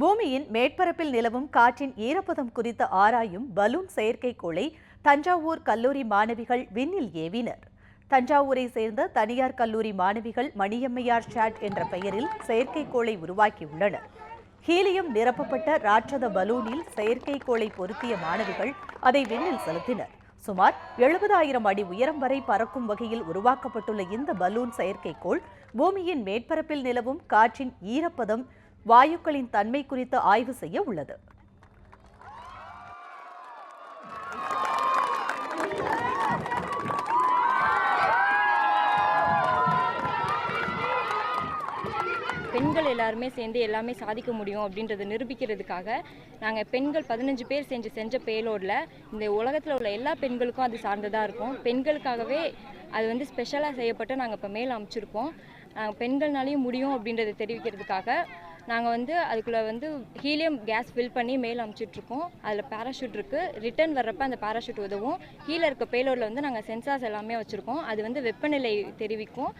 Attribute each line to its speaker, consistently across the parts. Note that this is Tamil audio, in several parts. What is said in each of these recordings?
Speaker 1: பூமியின் மேற்பரப்பில் நிலவும் காற்றின் ஈரப்பதம் குறித்து ஆராயும் பலூன் செயற்கைக்கோளை தஞ்சாவூர் கல்லூரி மாணவிகள் விண்ணில் ஏவினர். தஞ்சாவூரை சேர்ந்த தனியார் கல்லூரி மாணவிகள் மணியம்மையார் ஷாட் என்ற பெயரில் செயற்கைக்கோளை உருவாக்கியுள்ளனர். ஹீலியம் நிரப்பப்பட்ட ராட்சத பலூனில் செயற்கைக்கோளை பொருத்திய மாணவிகள் அதை விண்ணில் செலுத்தினர். சுமார் எழுபதாயிரம் அடி உயரம் வரை பறக்கும் வகையில் உருவாக்கப்பட்டுள்ள இந்த பலூன் செயற்கைக்கோள் பூமியின் மேற்பரப்பில் நிலவும் காற்றின் ஈரப்பதம் வாயுக்களின் தன்மை குறித்து ஆய்வு செய்ய உள்ளது.
Speaker 2: பெண்கள் எல்லாருமே சேர்ந்து எல்லாமே சாதிக்க முடியும் அப்படின்றத நிரூபிக்கிறதுக்காக நாங்கள் பெண்கள் பதினஞ்சு பேர் செஞ்சு செஞ்ச பேலோடில் இந்த உலகத்தில் உள்ள எல்லா பெண்களுக்கும் அது சார்ந்ததாக இருக்கும். பெண்களுக்காகவே அது வந்து ஸ்பெஷலாக செய்யப்பட்டு நாங்கள் இப்போ மேல் அமைச்சிருக்கோம். பெண்கள்னாலேயும் பெண்கள்னாலையும் முடியும் அப்படின்றத தெரிவிக்கிறதுக்காக நாங்கள் வந்து அதுக்குள்ளே வந்து ஹீலியம் கேஸ் ஃபில் பண்ணி மேல் அமுச்சிட்ருக்கோம். அதில் பேராஷூட் இருக்குது ரிட்டர்ன் வர்றப்ப அந்த பேராஷூட் உதவும். கீழே இருக்க பேலோடில் வந்து நாங்கள் சென்சார்ஸ் எல்லாமே வச்சுருக்கோம். அது வந்து வெப்பநிலை தெரிவிக்கும்.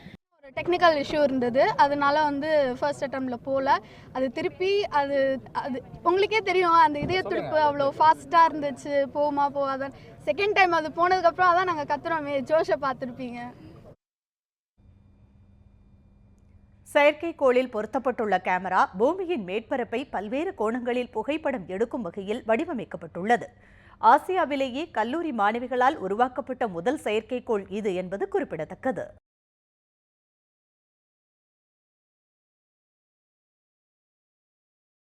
Speaker 3: ஒரு டெக்னிக்கல் இஷ்யூ இருந்தது. அதனால வந்து ஃபர்ஸ்ட் அட்டம்ப்ட்ல போகல அது திருப்பி அது அது உங்களுக்கே தெரியும். அந்த இதய துடிப்பு அவ்வளோ ஃபாஸ்ட்டாக இருந்துச்சு. போகுமா போகாத? செகண்ட் டைம் அது போனதுக்கப்புறம் அதான் நாங்கள் கத்துறோமே. ஜோஷை பார்த்துருப்பீங்க.
Speaker 1: செயற்கைக்கோளில் பொருத்தப்பட்டுள்ள கேமரா பூமியின் மேற்பரப்பை பல்வேறு கோணங்களில் புகைப்படம் எடுக்கும் வகையில் வடிவமைக்கப்பட்டுள்ளது. ஆசியாவிலேயே கல்லூரி மாணவிகளால் உருவாக்கப்பட்ட முதல் செயற்கைக்கோள் இது என்பது குறிப்பிடத்தக்கது.